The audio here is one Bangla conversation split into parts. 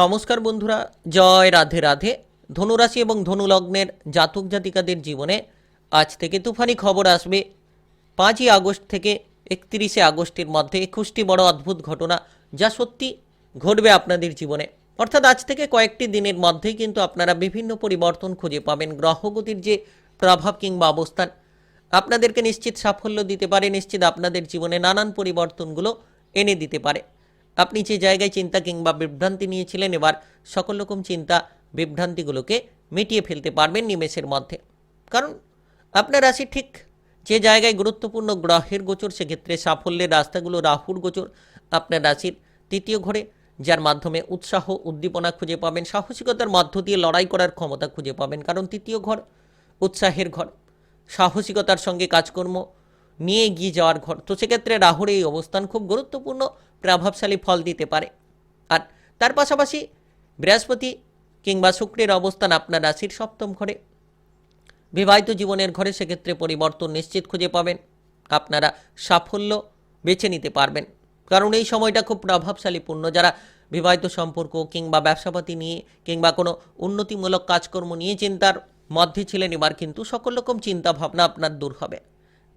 নমস্কার বন্ধুরা, জয় রাধে রাধে। ধনুরাশি এবং ধনুলগ্নের জাতক জাতিকাদের জীবনে আজ থেকে তুফানি খবর আসবে। পাঁচই আগস্ট থেকে একত্রিশে আগস্টের মধ্যে একুশটি বড় অদ্ভুত ঘটনা যা সত্যি ঘটবে আপনাদের জীবনে। অর্থাৎ আজ থেকে কয়েকটি দিনের মধ্যেই কিন্তু আপনারা বিভিন্ন পরিবর্তন খুঁজে পাবেন গ্রহগতির যে প্রভাব কিংবা অবস্থান। আপনাদেরকে নিশ্চিত সাফল্য দিতে পারে, নিশ্চিত আপনাদের জীবনে নানান পরিবর্তনগুলো এনে দিতে পারে। আপনি যে জায়গায় চিন্তা কিংবা বিভ্রান্তি নিয়েছিলেন, এবার সকল রকম চিন্তা বিভ্রান্তিগুলোকে মিটিয়ে ফেলতে পারবেন নিমেষের মধ্যে। কারণ আপনার রাশি ঠিক যে জায়গায় গুরুত্বপূর্ণ গ্রহের গোচর, সেক্ষেত্রে সাফল্যের রাস্তাগুলো রাহুর গোচর আপনার রাশির তৃতীয় ঘরে, যার মাধ্যমে উৎসাহ, উদ্দীপনা খুঁজে পাবেন, সাহসিকতার মধ্য দিয়ে লড়াই করার ক্ষমতা খুঁজে পাবেন। কারণ তৃতীয় ঘর উৎসাহের ঘর, সাহসিকতার সঙ্গে কাজকর্ম নিয়ে এগিয়ে যাওয়ার ঘর। তো সেক্ষেত্রে রাহুর এই অবস্থান খুব গুরুত্বপূর্ণ। প্রভাবশালী ফল দিতে পারে। আর তার পাশাপাশি বৃহস্পতি কিংবা শুক্রের অবস্থান আপনার রাশির সপ্তম ঘরে। বিবাহিত জীবনের ঘরে সেক্ষেত্রে পরিবর্তন নিশ্চিত খুঁজে পাবেন। আপনারা সাফল্য বেছে নিতে পারবেন। কারণ এই সময়টা খুব প্রভাবশালীপূর্ণ। যারা বিবাহিত সম্পর্ক কিংবা ব্যবসাপাতি নিয়ে কিংবা কোনো উন্নতিমূলক কাজকর্ম নিয়ে চিন্তার মধ্যে ছিলেন, এবার কিন্তু সকল রকম চিন্তা ভাবনা আপনার দূর হবে।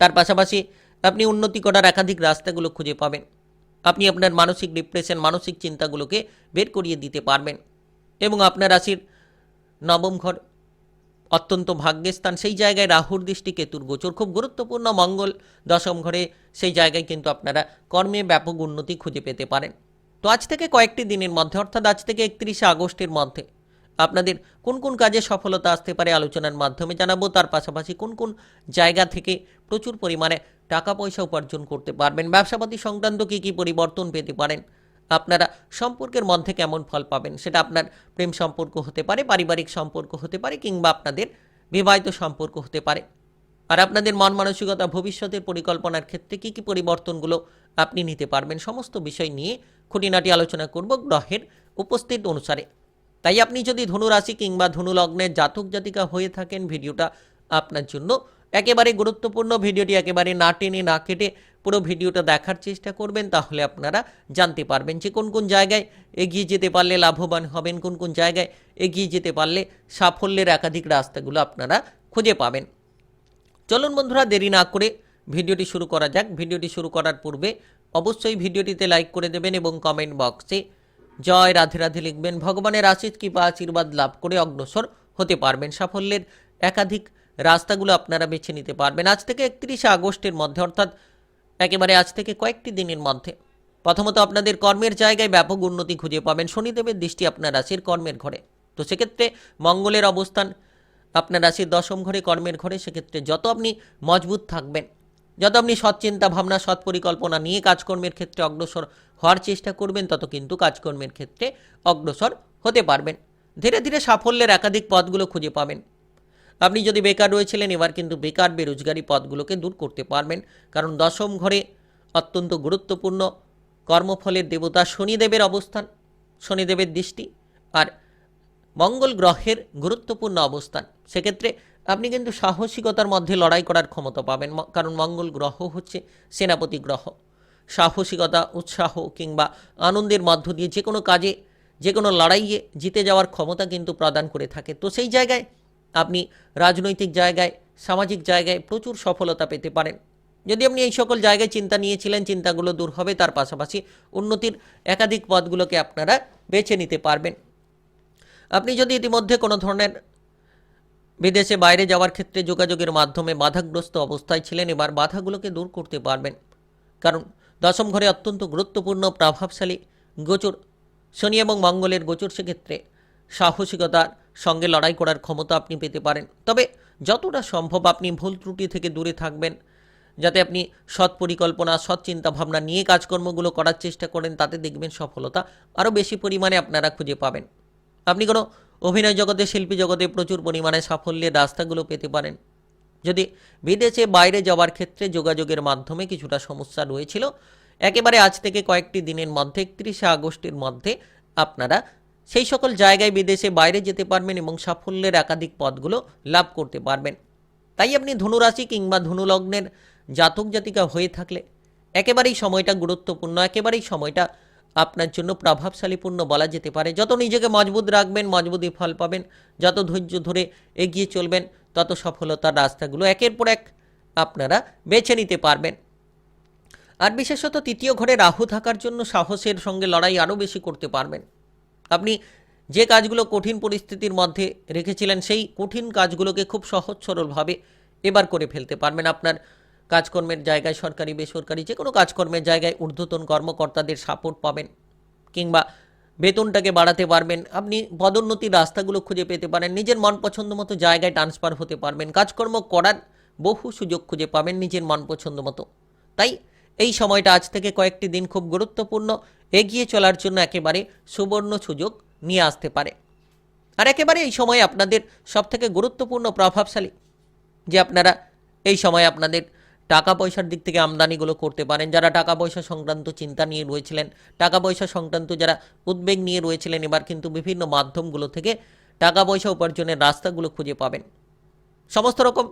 তার পাশাপাশি আপনি উন্নতি করার একাধিক রাস্তাগুলো খুঁজে পাবেন। আপনি আপনার মানসিক ডিপ্রেশন মানসিক চিন্তাগুলোকে বের করিয়ে দিতে পারবেন এবং আপনার রাশির নবম ঘর অত্যন্ত ভাগ্যের স্থান সেই জায়গায় রাহুর দৃষ্টি কেতুর গোচর। খুব গুরুত্বপূর্ণ মঙ্গল দশম ঘরে সেই জায়গায় কিন্তু আপনারা কর্মে ব্যাপক উন্নতি খুঁজে পেতে পারেন। তো আজ থেকে কয়েকটি দিনের মধ্যে, অর্থাৎ আজ থেকে একত্রিশে আগস্টের মধ্যে আপনাদের কোন কোন কাজে সফলতা আসতে পারে আলোচনার মাধ্যমে জানাব। তার পাশাপাশি কোন কোন জায়গা থেকে প্রচুর পরিমাণে টাকা পয়সা উপার্জন করতে পারবেন? ব্যবসাপাতি সংক্রান্ত কী কী পরিবর্তন পেতে পারেন? আপনারা সম্পর্কের মধ্যে কেমন ফল পাবেন? সেটা আপনার প্রেম সম্পর্ক হতে পারে, পারিবারিক সম্পর্ক হতে পারে, কিংবা আপনাদের বিবাহিত সম্পর্ক হতে পারে। আর আপনাদের মন মানসিকতা, ভবিষ্যতের পরিকল্পনার ক্ষেত্রে কী কী পরিবর্তনগুলো আপনি নিতে পারবেন? সমস্ত বিষয় নিয়ে খুঁটিনাটি আলোচনা করব। গ্রহের উপস্থিত অনুসারে। তাই আপনি যদি ধনুরাশি কিংবা ধনুলগ্নের জাতক জাতিকা হয়ে থাকেন, ভিডিওটা আপনার জন্য একেবারে গুরুত্বপূর্ণ। ভিডিওটি একেবারে না টেনে, না কেটে পুরো ভিডিওটা দেখার চেষ্টা করবেন, তাহলে আপনারা জানতে পারবেন যে কোন কোন জায়গায় এগিয়ে যেতে পারলে লাভবান হবেন, কোন কোন জায়গায় এগিয়ে যেতে পারলে সাফল্যের একাধিক রাস্তাগুলো আপনারা খুঁজে পাবেন। চলুন বন্ধুরা, দেরি না করে ভিডিওটি শুরু করা যাক। ভিডিওটি শুরু করার পূর্বে অবশ্যই ভিডিওটিতে লাইক করে দেবেন এবং কমেন্ট বক্সে জয় রাধে রাধে লিখবেন, ভগবানের আশিস কৃপা, আশীর্বাদ লাভ করে অগ্রসর হতে পারবেন সাফল্যের একাধিক রাস্তাগুলো আপনারা বেছে নিতে পারবেন। আজ থেকে একত্রিশে আগস্টের মধ্যে, অর্থাৎ একেবারে আজ থেকে কয়েকটি দিনের মধ্যে, প্রথমত আপনাদের কর্মের জায়গায় ব্যাপক উন্নতি খুঁজে পাবেন। শনিদেবের দৃষ্টি আপনার রাশির কর্মের ঘরে। তো সেক্ষেত্রে মঙ্গলের অবস্থান আপনার রাশির দশম ঘরে কর্মের ঘরে, সেক্ষেত্রে যত আপনি মজবুত থাকবেন, যত আপনি সৎ চিন্তা ভাবনা সৎ পরিকল্পনা নিয়ে কাজকর্মের ক্ষেত্রে অগ্রসর হওয়ার চেষ্টা করবেন, তত কিন্তু কাজকর্মের ক্ষেত্রে অগ্রসর হতে পারবেন। ধীরে ধীরে সাফল্যের একাধিক পথগুলো খুঁজে পাবেন। আপনি যদি বেকার রয়েছিলেন, এবার কিন্তু বেকার বেরোজগারি পদগুলোকে দূর করতে পারবেন। কারণ দশম ঘরে অত্যন্ত গুরুত্বপূর্ণ কর্মফলের দেবতা শনিদেবের অবস্থান, শনিদেবের দৃষ্টি আর মঙ্গল গ্রহের গুরুত্বপূর্ণ অবস্থান। সেক্ষেত্রে আপনি কিন্তু সাহসিকতার মধ্যে লড়াই করার ক্ষমতা পাবেন। কারণ মঙ্গল গ্রহ হচ্ছে সেনাপতি গ্রহ। সাহসিকতা, উৎসাহ কিংবা আনন্দের মধ্য দিয়ে যে কোনো কাজে, যে কোনো লড়াইয়ে জিতে যাওয়ার ক্ষমতা কিন্তু প্রদান করে থাকে। তো সেই জায়গায় আপনি রাজনৈতিক জায়গায়, সামাজিক জায়গায় প্রচুর সফলতা পেতে পারেন। যদি আপনি এই সকল জায়গায় চিন্তা নিয়েছিলেন, চিন্তাগুলো দূর হবে, তার পাশাপাশি উন্নতির একাধিক পথগুলোকে আপনারা বেছে নিতে পারবেন। আপনি যদি ইতিমধ্যে কোনো ধরনের বিদেশে বাইরে যাওয়ার ক্ষেত্রে যোগাযোগের মাধ্যমে বাধাগ্রস্ত অবস্থায় ছিলেন, এবার বাধাগুলোকে দূর করতে পারবেন। কারণ দশম ঘরে অত্যন্ত গুরুত্বপূর্ণ, প্রভাবশালী গোচর। শনি এবং মঙ্গলের গোচর সেক্ষেত্রে সাহসিকতার সঙ্গে লড়াই করার ক্ষমতা আপনি পেতে পারেন। তবে যতটা সম্ভব আপনি ভুল ত্রুটি থেকে দূরে থাকবেন, যাতে আপনি সৎ পরিকল্পনা, সৎ চিন্তা ভাবনা নিয়ে কাজকর্মগুলো করার চেষ্টা করেন, তাতে দেখবেন সফলতা আরও বেশি পরিমাণে আপনারা খুঁজে পাবেন। আপনি কোনো অভিনয় জগতে, শিল্পী জগতে প্রচুর পরিমাণে সাফল্যের রাস্তাগুলো পেতে পারেন। যদি বিদেশে বাইরে যাওয়ার ক্ষেত্রে যোগাযোগের মাধ্যমে কিছুটা সমস্যা রয়েছিল, একেবারে আজ থেকে কয়েকটি দিনের মধ্যে, একত্রিশে আগস্টের মধ্যে আপনারা সেই সকল জায়গায় বিদেশে বাইরে যেতে পারবেন এবং সাফল্যের একাধিক পদগুলো লাভ করতে পারবেন। তাই আপনি ধনুরাশি কিংবা ধনুলগ্নের জাতক জাতিকা হয়ে থাকলে একেবারেই সময়টা গুরুত্বপূর্ণ, একেবারেই সময়টা আপনার জন্য প্রভাবশালীপূর্ণ বলা যেতে পারে। যত নিজেকে মজবুত রাখবেন মজবুতি ফল পাবেন। যত ধৈর্য ধরে এগিয়ে চলবেন তত সফলতার রাস্তাগুলো একের পর এক আপনারা বেছে নিতে পারবেন। আর বিশেষত তৃতীয় ঘরে রাহু থাকার জন্য সাহসের সঙ্গে লড়াই আরও বেশি করতে পারবেন। আপনি যে কাজগুলো কঠিন পরিস্থিতির মধ্যে রেখেছিলেন, সেই কঠিন কাজগুলোকে খুব সহজ সরলভাবে এবার করে ফেলতে পারবেন। আপনার কাজকর্মের জায়গায় সরকারি, বেসরকারি যে কোনো কাজকর্মের জায়গায় ঊর্ধ্বতন কর্মকর্তাদের সাপোর্ট পাবেন কিংবা বেতনটাকে বাড়াতে পারবেন। আপনি পদোন্নতির রাস্তাগুলো খুঁজে পেতে পারেন, নিজের মন পছন্দ মতো জায়গায় ট্রান্সফার হতে পারবেন, কাজকর্ম করার বহু সুযোগ খুঁজে পাবেন নিজের মন পছন্দ মতো। তাই এই সময়টা আজ থেকে কয়েকটি দিন খুব গুরুত্বপূর্ণ, এগিয়ে চলার জন্য একেবারে সুবর্ণ সুযোগ নিয়ে আসতে পারে। আর একেবারে এই সময় আপনাদের সবথেকে গুরুত্বপূর্ণ, প্রভাবশালী যে আপনারা এই সময় আপনাদের টাকা পয়সার দিক থেকে আমদানিগুলো করতে পারেন। যারা টাকা পয়সা সংক্রান্ত চিন্তা নিয়ে রয়েছিলেন টাকা পয়সা সংক্রান্ত যারা উদ্বেগ নিয়ে রয়েছিলেন, এবার কিন্তু বিভিন্ন মাধ্যমগুলো থেকে টাকা পয়সা উপার্জনের রাস্তাগুলো খুঁজে পাবেন। সমস্ত রকম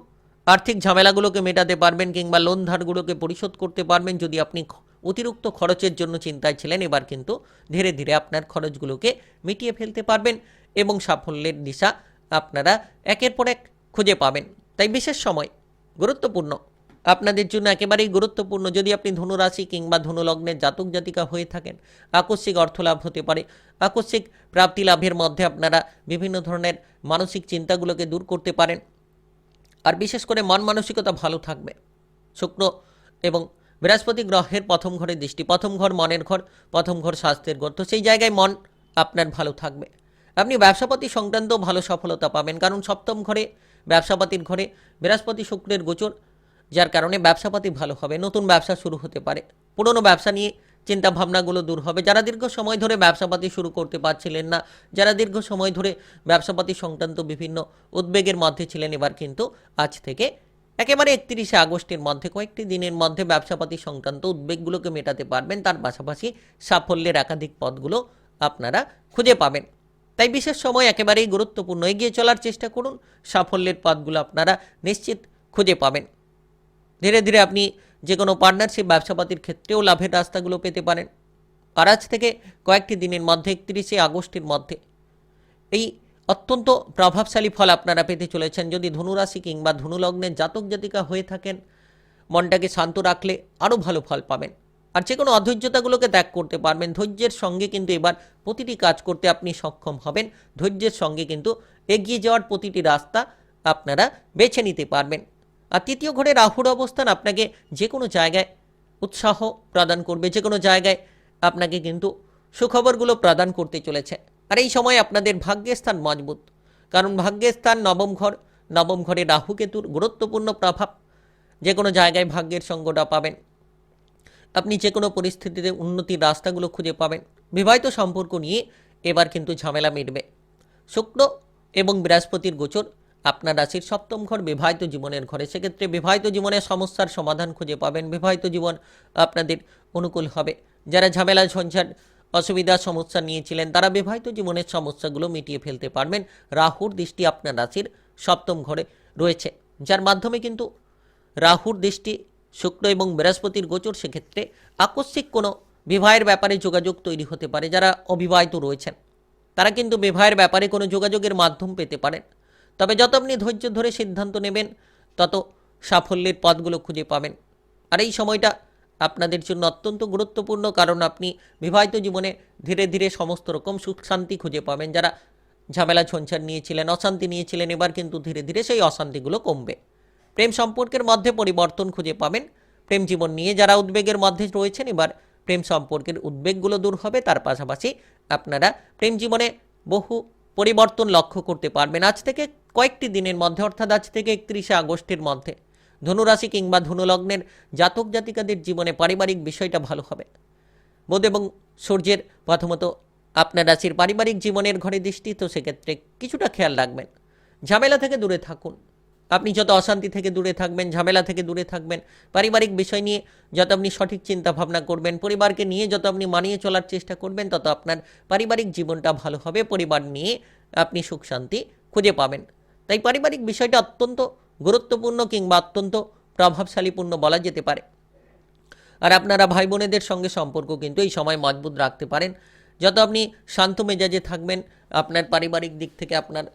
আর্থিক ঝামেলাগুলোকে মেটাতে পারবেন কিংবা লোন ধারগুলোকে পরিশোধ করতে পারবেন। যদি আপনি অতিরিক্ত খরচের জন্য চিন্তায় ছিলেন, এবার কিন্তু ধীরে ধীরে আপনার খরচগুলোকে মিটিয়ে ফেলতে পারবেন এবং সাফল্যের দিশা আপনারা একের পর এক খুঁজে পাবেন। তাই বিশেষ সময়, গুরুত্বপূর্ণ। আপনাদের জন্য একেবারেই গুরুত্বপূর্ণ যদি আপনি ধনুরাশি কিংবা ধনুলগ্নের জাতক জাতিকা হয়ে থাকেন, আকস্মিক অর্থলাভ হতে পারে। আকস্মিক প্রাপ্তি লাভের মধ্যে আপনারা বিভিন্ন ধরনের মানসিক চিন্তাগুলোকে দূর করতে পারেন। আর বিশেষ করে মন মানসিকতা ভালো থাকবে। শুক্র এবং বৃহস্পতি গ্রহের প্রথম ঘরে দৃষ্টি, প্রথম ঘর মনের ঘর, প্রথম ঘর স্বাস্থ্যের ঘর। তো সেই জায়গায় মন আপনার ভালো থাকবে। আপনি ব্যবসাপাতি সংক্রান্ত ভালো সফলতা পাবেন। কারণ সপ্তম ঘরে, ব্যবসাপাতির ঘরে বৃহস্পতি শুক্রের গোচর যার কারণে ব্যবসাপাতি ভালো হবে, নতুন ব্যবসা শুরু হতে পারে। পুরনো ব্যবসা নিয়ে চিন্তা ভাবনাগুলো দূর হবে। যারা দীর্ঘ সময় ধরে ব্যবসাপাতি শুরু করতে পারছিলেন না, যারা দীর্ঘ সময় ধরে ব্যবসাপাতি সংক্রান্ত বিভিন্ন উদ্বেগের মধ্যে ছিলেন, এবার কিন্তু আজ থেকে একেবারে একত্রিশে আগস্টের মধ্যে, কয়েকটি দিনের মধ্যে ব্যবসাপাতি সংক্রান্ত উদ্বেগগুলোকে মেটাতে পারবেন। তার পাশাপাশি সাফল্যের একাধিক পথগুলো আপনারা খুঁজে পাবেন। তাই বিশেষ সময় একেবারেই গুরুত্বপূর্ণ। এগিয়ে চলার চেষ্টা করুন। সাফল্যের পথগুলো আপনারা নিশ্চিত খুঁজে পাবেন। ধীরে ধীরে আপনি যে কোনো পার্টনারশিপ ব্যবসাপাতির ক্ষেত্রেও লাভের রাস্তাগুলো পেতে পারেন। আর আজ থেকে কয়েকটি দিনের মধ্যে, একত্রিশে আগস্টের মধ্যে। এই অত্যন্ত প্রভাবশালী ফল আপনারা পেতে চলেছেন। যদি ধনুরাশি কিংবা ধনুলগ্নের জাতক জাতিকা হয়ে থাকেন, মনটাকে শান্ত রাখলে আরও ভালো ফল পাবেন। আর যে কোনো অধৈর্যতাগুলোকে ত্যাগ করতে পারবেন। ধৈর্যের সঙ্গে কিন্তু এবার প্রতিটি কাজ করতে আপনি সক্ষম হবেন। ধৈর্যের সঙ্গে কিন্তু এগিয়ে যাওয়ার প্রতিটি রাস্তা আপনারা বেছে নিতে পারবেন। আর তৃতীয় ঘরে রাহুর অবস্থান আপনাকে যে কোনো জায়গায় উৎসাহ প্রদান করবে, যে কোনো জায়গায় আপনাকে কিন্তু সুখবরগুলো প্রদান করতে চলেছে। আর এই সময় আপনাদের ভাগ্যের স্থান মজবুত। কারণ ভাগ্যের স্থান নবম ঘর, নবম ঘরে রাহু কেতুর গুরুত্বপূর্ণ প্রভাব। যে কোনো জায়গায় ভাগ্যের সঙ্গটা পাবেন। আপনি যে কোনো পরিস্থিতিতে উন্নতির রাস্তাগুলো খুঁজে পাবেন। বিবাহিত সম্পর্ক নিয়ে এবার কিন্তু ঝামেলা মিটবে। শুক্র এবং বৃহস্পতির গোচর আপনার রাশির সপ্তম ঘর বিবাহিত জীবনের ঘরে, সেক্ষেত্রে বিবাহিত জীবনের সমস্যার সমাধান খুঁজে পাবেন। বিবাহিত জীবন আপনাদের অনুকূল হবে। যারা ঝামেলা, ঝঞ্ঝাট, অসুবিধা, সমস্যা নিয়েছিলেন, তারা বিবাহিত জীবনের সমস্যাগুলো মিটিয়ে ফেলতে পারবেন। রাহুর দৃষ্টি আপনার রাশির সপ্তম ঘরে রয়েছে, যার মাধ্যমে কিন্তু রাহুর দৃষ্টি শুক্র এবং বৃহস্পতির গোচর, সেক্ষেত্রে আকস্মিক কোনো বিবাহের ব্যাপারে যোগাযোগ তৈরি হতে পারে। যারা অবিবাহিত রয়েছেন, তারা কিন্তু বিবাহের ব্যাপারে কোনো যোগাযোগের মাধ্যম পেতে পারেন। তবে যত আপনি ধৈর্য ধরে সিদ্ধান্ত নেবেন, তত সাফল্যের পথগুলো খুঁজে পাবেন। আর এই সময়টা আপনাদের জন্য অত্যন্ত গুরুত্বপূর্ণ, কারণ আপনি বিবাহিত জীবনে ধীরে ধীরে সমস্ত রকম সুখ শান্তি খুঁজে পাবেন। যারা ঝামেলা ঝঞ্ঝাট নিয়েছিলেন, অশান্তি নিয়েছিলেন, এবার কিন্তু ধীরে ধীরে সেই অশান্তিগুলো কমবে। প্রেম সম্পর্কের মধ্যে পরিবর্তন খুঁজে পাবেন। প্রেম জীবন নিয়ে যারা উদ্বেগের মধ্যে রয়েছেন, এবার প্রেম সম্পর্কের উদ্বেগগুলো দূর হবে। তার পাশাপাশি আপনারা প্রেম জীবনে বহু পরিবর্তন লক্ষ্য করতে পারবেন আজ থেকে কয়েকটি দিনের মধ্যে, অর্থাৎ আজ থেকে একত্রিশে আগস্টের মধ্যে। ধনুরাশি কিংবা ধনুলগ্নের জাতক জাতিকাদের জীবনে পারিবারিক বিষয়টা ভালো হবে। বোধ এবং সূর্যের প্রথমত আপনার রাশির পারিবারিক জীবনের ঘরে দৃষ্টি, তো সেক্ষেত্রে কিছুটা খেয়াল রাখবেন। ঝামেলা থেকে দূরে থাকুন। আপনি যত অশান্তি থেকে দূরে থাকবেন, ঝামেলা থেকে দূরে থাকবেন, পারিবারিক বিষয় নিয়ে যত আপনি সঠিক চিন্তা ভাবনা করবেন, পরিবারকে নিয়ে যত আপনি মানিয়ে চলার চেষ্টা করবেন, তত আপনার পারিবারিক জীবনটা ভালো হবে, পরিবার নিয়ে আপনি সুখ শান্তি খুঁজে পাবেন। তাই পারিবারিক বিষয়টা অত্যন্ত গুরুত্বপূর্ণ কিংবা অত্যন্ত প্রভাবশালীপূর্ণ বলা যেতে পারে। আর আপনারা ভাই বোনেদের সঙ্গে সম্পর্ক কিন্তু এই সময় মজবুত রাখতে পারেন। যত আপনি শান্ত মেজাজে থাকবেন, আপনার পারিবারিক দিক থেকে আপনার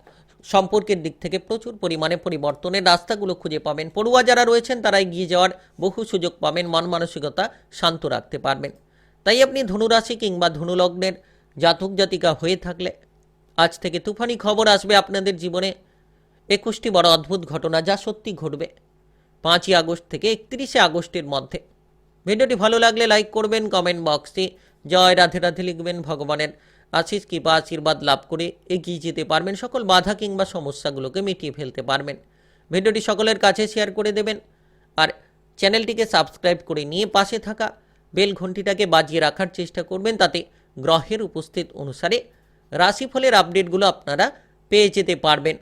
সম্পর্কের দিক থেকে প্রচুর পরিমাণে পরিবর্তনের রাস্তাগুলো খুঁজে পাবেন। পড়ুয়া যারা রয়েছেন তারা এগিয়ে যাওয়ার বহু সুযোগ পাবেন, মন মানসিকতা শান্ত রাখতে পারবেন। তাই আপনি ধনুরাশি কিংবা ধনুলগ্নের জাতক জাতিকা হয়ে থাকলে আজ থেকে তুফানি খবর আসবে আপনাদের জীবনে। একুশটি বড় অদ্ভুত ঘটনা যা সত্যি ঘটবে পাঁচই আগস্ট থেকে একত্রিশে আগস্টের মধ্যে। ভিডিওটি ভালো লাগলে লাইক করবেন, কমেন্ট বক্সে জয় রাধে রাধে লিখবেন ভগবানের। আশিস কৃপা আশীর্বাদ লাভ করে এগিয়ে যেতে পারবেন, সকল বাধা কিংবা সমস্যাগুলোকে মিটিয়ে ফেলতে পারবেন। ভিডিওটি সকলের কাছে শেয়ার করে দেবেন আর চ্যানেলটিকে সাবস্ক্রাইব করে নিয়ে পাশে থাকা বেল ঘন্টিটাকে বাজিয়ে রাখার চেষ্টা করবেন, তাতে গ্রহের উপস্থিত অনুসারে রাশিফলের আপডেটগুলো আপনারা পেয়ে যেতে পারবেন।